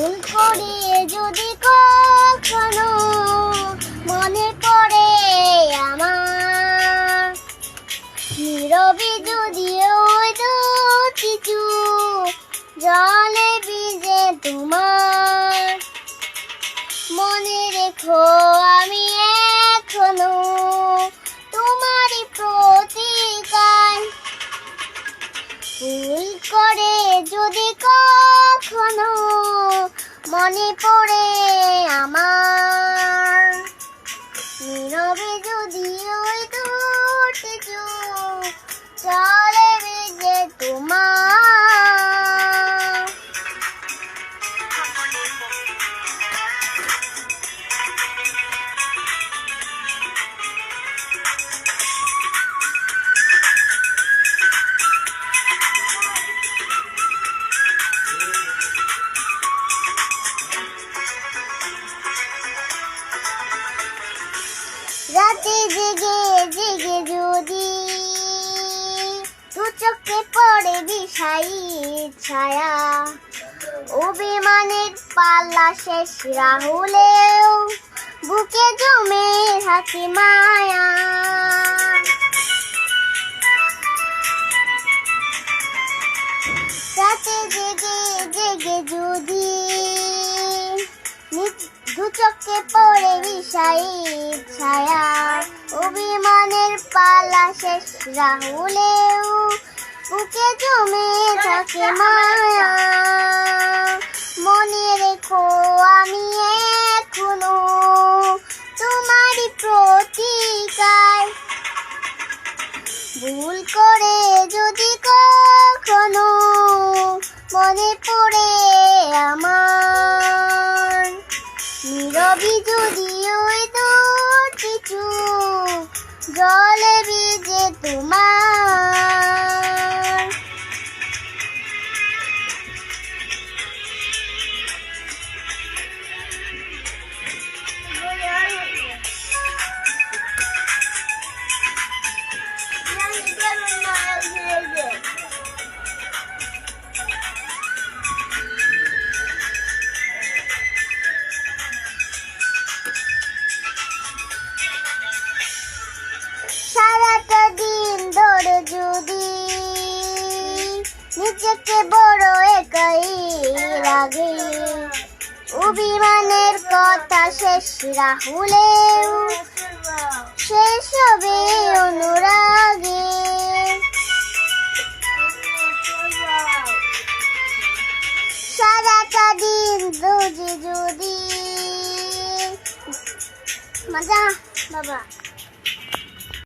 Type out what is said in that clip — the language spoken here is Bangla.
ভুল করে যদি কখনো মনে পড়ে আমার। নীরবে যদি ওই কিছু জলে ভিজে তোমার। মনে রেখো মনে পড়ে আমার। নীরবে যদি ওই দুটি চলে রাতে জেগে জেগে যদি দু চোখে পড়ে বিষাই ছায়া, অভিমানের পাল্লা শেষ রাহুলেও বুকে জমে থাকে মায়া। রাতে জেগে জেগে যদি দু চোখে পড়ে বিষাই ছায়া, অভিমানের পালা শেষ। রাহুলেও বুকে জমে থাকে মায়া। মনে রেখো, আমি এখনও তোমারই প্রতিকার ভুল করে যদি কখনো মনে পড়ে আমার। নীরবি যদি জলে ভিজে তোমার দিন যদি নিজেকে বড় একাই লাগে অভিমানের কথা শেষ রাহুলেও, শেষ হবে অনুরাগে। সারাটা দিন যদি যদি মজা, বাবা।